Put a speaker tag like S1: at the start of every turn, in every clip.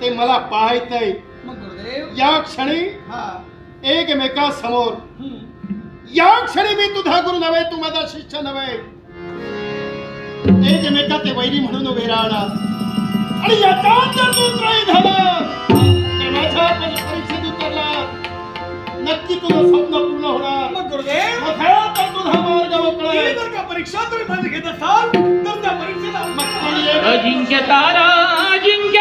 S1: ते मला पाहायचंय.
S2: मग गुरुदेव.
S1: या क्षणी
S2: हा.
S1: एकमेका समोर.
S2: हम्म.
S1: या क्षणी मी तुझा गुरु नव्हे तू माझा शिष्य नव्हे. एकमेका ते वैरी म्हणून उभे राहणार. आणि याच्यात जर तू त्राई झाला. तर माझ्या परीक्षेत उतरला नक्की तुझं स्वप्न पूर्ण होणार.
S2: मग गुरुदेव.
S1: मग खरं तर तुझा मार्ग मोकळा आहे.
S2: जर का परीक्षा तुम्ही माझी घेत असाल तर त्या परीक्षेला
S3: अजिंक्य तारा अजिंक्य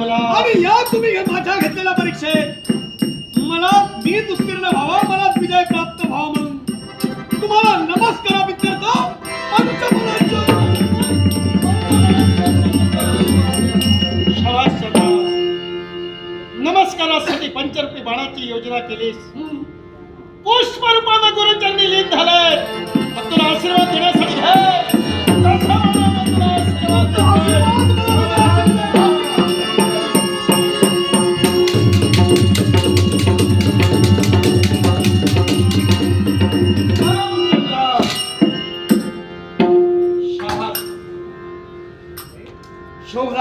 S1: थांबला
S2: आणि या तुम्ही हे माझ्या घेतलेल्या परीक्षेत. मला मी उत्तीर्ण व्हावा मला विजय प्राप्त व्हावा म्हणून. तुम्हाला नमस्कार
S1: सदा. नमस्कारासाठी पंचरपी बाणाची योजना केलीस. पुष्प रूपानं गुरुचरणी लीन झालाय. तुला आशीर्वाद देण्यासाठी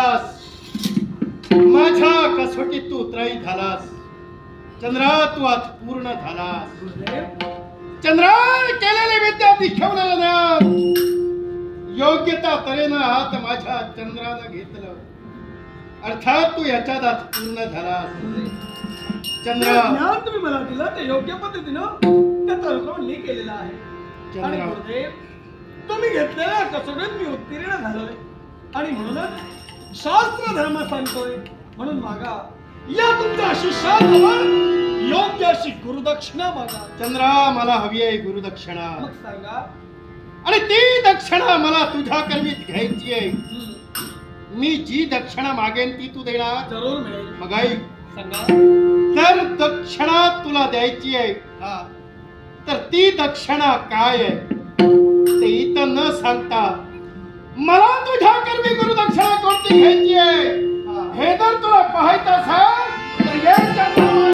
S1: शोभरास माझ्या कसोटीत तू उतराई झालास. चंद्रा तू आज पूर्ण झालास. चंद्रा केलेले विद्या दिखवलेलं ज्ञान योग्यता तऱ्हेनं हात माझ्या चंद्रानं घेतलं. अर्थात तू याच्यात आज पूर्ण झालास. चंद्रा.
S2: तुम्ही मला दिलं ते योग्य पद्धतीनं त्याचा अनुक्रम मी केलेला आहे.
S1: चंद्रा.
S2: तुम्ही घेतलेल्या कसोटीत मी उत्तीर्ण झालोय. आणि म्हणूनच शास्त्र धर्म सांगतोय. म्हणून मागा. या तुमच्या शिष्याजवळ योग्य अशी गुरुदक्षिणा मागा.
S1: चंद्रा मला हवी आहे गुरुदक्षिणा.
S2: मग सांगा.
S1: आणि ती दक्षिणा मला तुझ्या कर्मीत घ्यायची आहे. मी जी दक्षिणा मागेन ती तू देणार?
S2: जरूर मिळेल.
S1: मग आई.
S2: सांगा.
S1: तर दक्षिणा तुला द्यायची आहे
S2: हा.
S1: तर ती दक्षिणा काय आहे? ते इथं न सांगता मला तुझ्या कर्मी गुरु घ्यायची आहे
S2: हे
S1: जर तुला पाहायचं असेल तर यांच्या